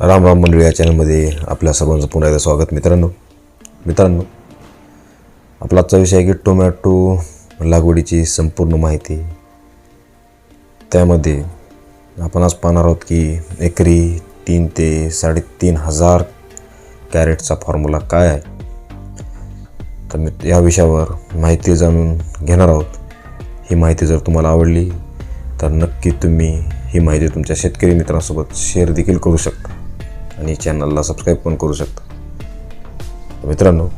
राम राम मंडळी या चॅनलमध्ये आपल्या सर्वांचं पुन्हा एकदा स्वागत मित्रांनो. मित्रांनो आपला आजचा विषय आहे की टोमॅटो लागवडीची संपूर्ण माहिती. त्यामध्ये आपण आज पाहणार आहोत की एकरी तीन ते साडेतीन हजार कॅरेटचा फॉर्म्युला काय आहे? तर मी या विषयावर माहिती जाणून घेणार आहोत. ही माहिती जर तुम्हाला आवडली तर नक्की तुम्ही ही माहिती तुमच्या शेतकरी मित्रांसोबत शेअर देखील करू शकता. आणि चॅनलला सबस्क्राईब पण करू शकता. मित्रांनो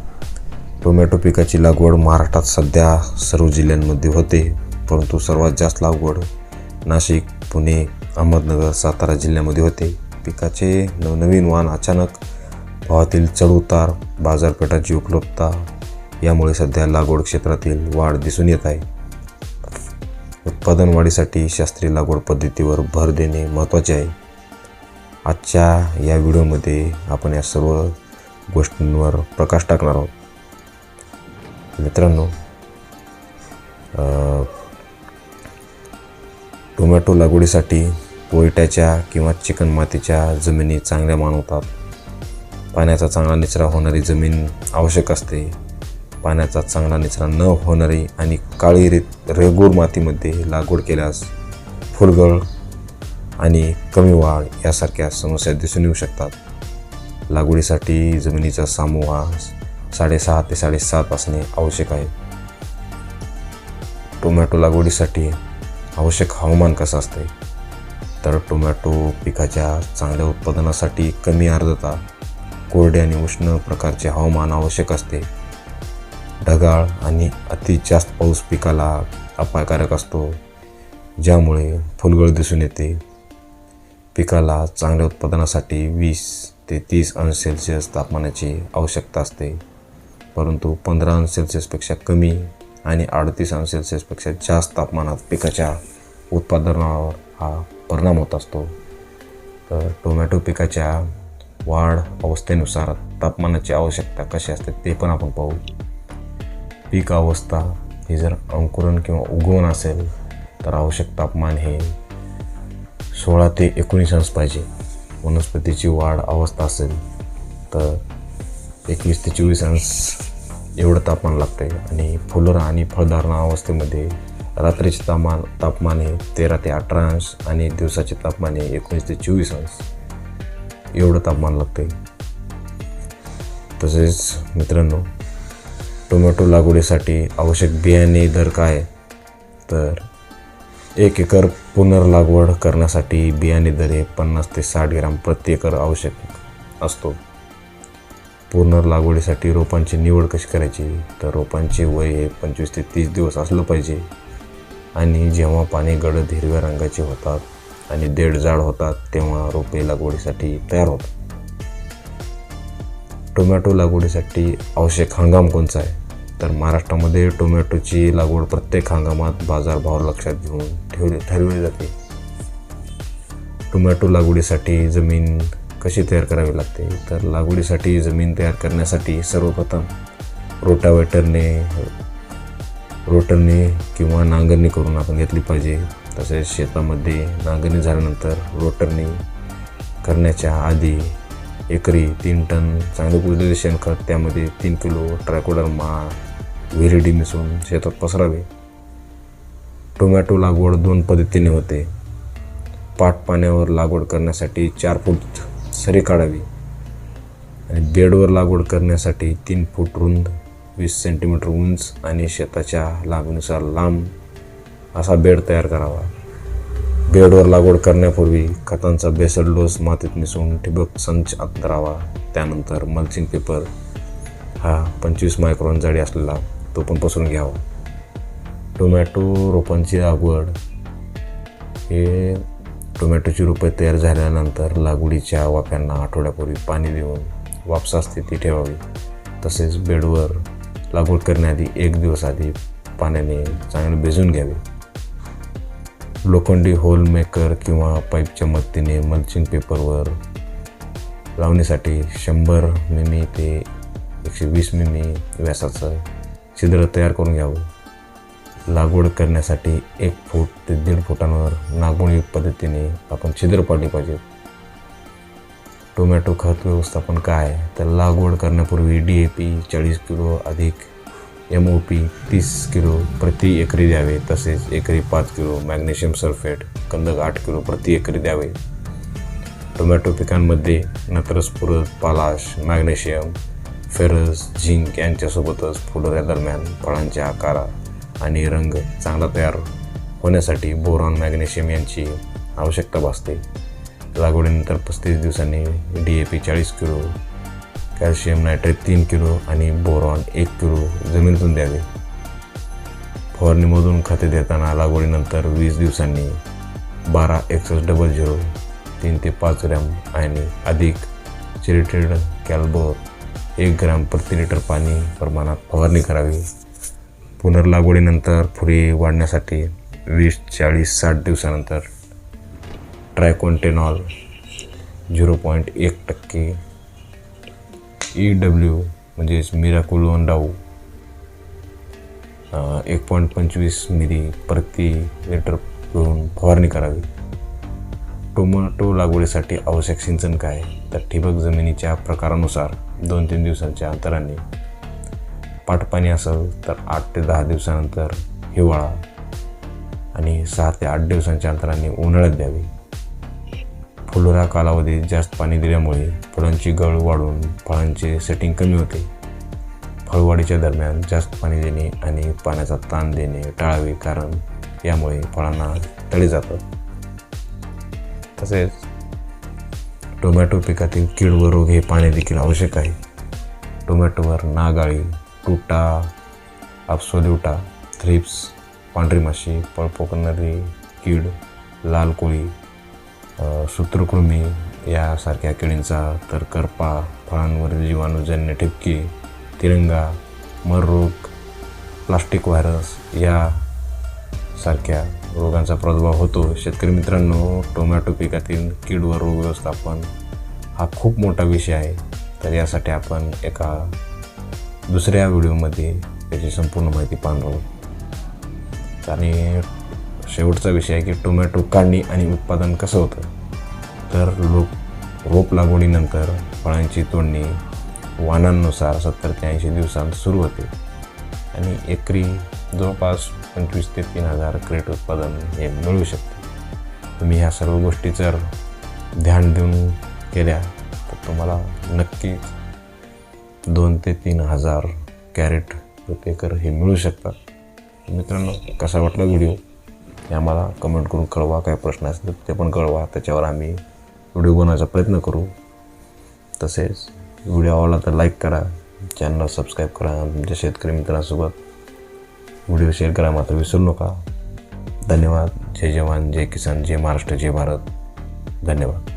टोमॅटो पिकाची लागवड महाराष्ट्रात सध्या सर्व जिल्ह्यांमध्ये होते परंतु सर्वात जास्त लागवड नाशिक पुणे अहमदनगर सातारा जिल्ह्यामध्ये होते. पिकाचे नवनवीन वाण अचानक भावातील चढउतार बाजारपेठाची उपलब्धता यामुळे सध्या लागवड क्षेत्रातील वाढ दिसून येत आहे. उत्पादन वाढीसाठी शास्त्रीय लागवड पद्धतीवर भर देणे महत्त्वाचे आहे. आजच्या या व्हिडिओमध्ये आपण या सर्व गोष्टींवर प्रकाश टाकणार आहोत. मित्रांनो टोमॅटो लागवडीसाठी पोयट्याच्या किंवा चिकन मातीच्या जमिनी चांगल्या मानवतात. पाण्याचा चांगला निचरा होणारी जमीन आवश्यक असते. पाण्याचा चांगला निचरा न होणारी आणि काळी रे रेगूर मातीमध्ये लागवड केल्यास फुलगळ आणि कमी वाढ यासारख्या समस्या दिसून येऊ शकतात. लागवडीसाठी जमिनीचा सामूह साडेसहा ते साडेसात असणे आवश्यक आहे. टोमॅटो लागवडीसाठी आवश्यक हवामान कसं असते? तर टोमॅटो पिकाच्या चांगल्या उत्पादनासाठी कमी आर्द्रता कोरडे आणि उष्ण प्रकारचे हवामान आवश्यक असते. ढगाळ आणि अति जास्त पाऊस पिकाला अपायकारक असतो ज्यामुळे फुलगळ दिसून येते. पिकाला चांगल्या उत्पादनासाठी वीस ते तीस अंश सेल्सिअस तापमानाची आवश्यकता असते. परंतु पंधरा अंश सेल्सिअसपेक्षा कमी आणि अडतीस अंश सेल्सिअसपेक्षा जास्त तापमानात पिकाच्या उत्पादनावर हा परिणाम होत असतो. तर टोमॅटो पिकाच्या वाढ अवस्थेनुसार तापमानाची आवश्यकता कशी असते ते पण आपण पाहू. पीक अवस्था ही जर अंकुरण किंवा उगवण असेल तर आवश्यक तापमान हे सोळा ते एकोणीस अंश पाहिजे. वनस्पतीची वाढ अवस्था असेल तर एकवीस ते चोवीस अंश एवढं तापमान लागतं आहे आणि फुलोरा आणि फळधारणा अवस्थेमध्ये रात्रीचे तापमान तापमान हे तेरा ते अठरा अंश आणि दिवसाचे तापमान हे एकोणीस ते चोवीस अंश एवढं तापमान लागतं आहे तसेच मित्रांनो टोमॅटो लागवडीसाठी आवश्यक बियाणे दर काय? तर एक एकर पुनर्लागवड करण्यासाठी बियाणे दर हे पन्नास ते साठ ग्रॅम प्रति एकर आवश्यक असतो. पुनर्लागवडीसाठी रोपांची निवड कशी करायची? तर रोपांचे वय हे पंचवीस ते तीस दिवस असलं पाहिजे. आणि जेव्हा पाने गडद हिरव्या रंगाचे होतात आणि देड जाड होतात तेव्हा रोपे लागवडीसाठी तयार होतात. टोमॅटो लागवडीसाठी आवश्यक हंगाम कोणचा आहे? तर महाराष्ट्रामध्ये टोमॅटोची लागवड प्रत्येक हंगामात बाजारभाव लक्षात घेऊन ठेवले ठरविले जाते. टोमॅटो लागवडीसाठी जमीन कशी तयार करावी लागते? तर लागवडीसाठी जमीन तयार करण्यासाठी सर्वप्रथम रोटावेटरने रोटरने किंवा नांगरणी करून आपण घेतली पाहिजे. तसेच शेतामध्ये नांगरणी झाल्यानंतर रोटरने करण्याच्या आधी एकरी तीन टन चांगले कुजलेले शेणखत त्यामध्ये तीन किलो ट्रायकोडर्मा व्हिरिडी मिसळून शेतात पसरावे. टोमॅटो लागवड दोन पद्धतीने होते. पाट पाण्यावर लागवड करण्यासाठी चार फूट सरी काढावी आणि बेडवर लागवड करण्यासाठी तीन फूट रुंद वीस सेंटीमीटर उंच आणि शेताच्या लांबीनुसार लांब असा बेड तयार करावा. बेडवर लागवड करण्यापूर्वी खतांचा बेसल डोस मातीत मिसळून ठिबक संच अंतरावा त्यानंतर मल्चिंग पेपर हा पंचवीस मायक्रॉन जाडी असलेला तो पण पसरून घ्यावा. टोमॅटो रोपांची लागवड हे टोमॅटोची रोपे तयार झाल्यानंतर लागवडीच्या वाफ्यांना आठवड्यापूर्वी पाणी देऊन वापसा स्थिती ठेवावी. तसेच बेडवर लागवड करण्याआधी एक दिवस आधी पाण्याने चांगले भिजून घ्यावे. लोखंडी होल मेकर किंवा पाईपच्या मदतीने मल्चिंग पेपरवर लावणीसाठी शंभर मिमी ते एकशे वीस मिमी व्यासाचं छिद्र तयार करून घ्यावं. लागवड करण्यासाठी एक फूट ते दीड फुटांवर नागमोडी पद्धतीने आपण छिद्र पाडली पाहिजे. टोमॅटो खत व्यवस्थापन काय? तर लागवड करण्यापूर्वी डी ए पी चाळीस किलो अधिक एम ओ पी तीस किलो प्रति एकरी द्यावे तसेच एकरी पाच किलो मॅग्नेशियम सल्फेट कंदक आठ किलो प्रति एकरी द्यावे. टोमॅटो पिकांमध्ये नत्रस पालाश मॅग्नेशियम फेरस झिंक यांच्यासोबतच फुलोऱ्यादरम्यान फळांच्या आकारा आणि रंग चांगला तयार होण्यासाठी बोरॉन मॅग्नेशियम यांची आवश्यकता भासते. लागवडीनंतर पस्तीस दिवसांनी डी ए पी चाळीस किलो कॅल्शियम नायट्रेट तीन किलो आणि बोरॉन एक किलो जमिनीतून द्यावे. फवारणीमधून खते देताना लागवडीनंतर वीस दिवसांनी बारा एकसष्ट डबल झिरो तीन ते पाच ग्रॅम आणि अधिक चिरिटेड कॅल्बोर एक ग्रॅम प्रति लिटर पाणी प्रमाणात फवारणी करावी. पुनर्लागवडीनंतर फुले वाढण्यासाठी वीस चाळीस साठ दिवसानंतर ट्रायकोंटेनॉल झिरो पॉईंट एक टक्के ई डब्ल्यू म्हणजेच मिराकुलोन डाऊ एक पॉईंट पंचवीस मिरी प्रति लिटर करून फवारणी करावी. टोमॅटो लागवडीसाठी आवश्यक सिंचन काय? तर ठिबक जमिनीच्या प्रकारानुसार दोन तीन दिवसांच्या अंतराने पाटपाणी असेल तर आठ ते दहा दिवसानंतर हिवाळा आणि सहा ते आठ दिवसांच्या अंतराने उन्हाळ्यात द्यावी. फुलोरा कालावधीत जास्त पाणी दिल्यामुळे फुलांची गळ वाढून फळांचे सेटिंग कमी होते. फळवाढीच्या दरम्यान जास्त पाणी देणे आणि पाण्याचा ताण देणे टाळावे कारण यामुळे फळांना तळे जातात. तसेच टोमॅटो पिकातील कीड व रोग हे पाणी देखील आवश्यक आहे. टोमॅटोवर नागाळी टुटा अपसोल्युटा थ्रिप्स पांढरी माशी पळपो कीड लाल कोळी सूत्रकृमी यासारख्या किडींचा तर करपा फळांवरील जीवाणूजन्य ठिपके तिरंगा मर रोग प्लास्टिक व्हायरस या सारख्या रोगांचा प्रादुर्भाव होतो. शेतकरी मित्रांनो टोमॅटो पिकातील कीड व रोग व्यवस्थापन हा खूप मोठा विषय आहे. तर यासाठी आपण एका दुसऱ्या व्हिडिओमध्ये त्याची संपूर्ण माहिती पाहणार आहोत. आणि शेवटचा विषय आहे की टोमॅटो काढणी आणि उत्पादन कसं होतं? तर लोक रोप लागवडीनंतर फळांची तोडणी वाणांनुसार सत्तर ते ऐंशी दिवसांत सुरू होते. आणि एकरी जवळपास पंचवीस ते तीन हजार क्रेट उत्पादन हे मिळू शकते. तुम्ही ह्या सर्व गोष्टी जर ध्यान देऊन केल्या तर तुम्हाला नक्कीच दोन ते तीन हजार कॅरेट प्रति एकर हे मिळू शकतात. मित्रांनो कसा वाटला व्हिडिओ? हे आम्हाला कमेंट करून कळवा. काय प्रश्न असतील ते पण कळवा. त्याच्यावर आम्ही व्हिडिओ बनवायचा प्रयत्न करू. तसेच व्हिडिओ आवडला तर लाईक करा. चॅनल सबस्क्राईब करा. तुमच्या शेतकरी मित्रांसोबत व्हिडिओ शेअर करा. मात्र विसरू नका. धन्यवाद. जय जवान जय किसान जय महाराष्ट्र जय भारत. धन्यवाद.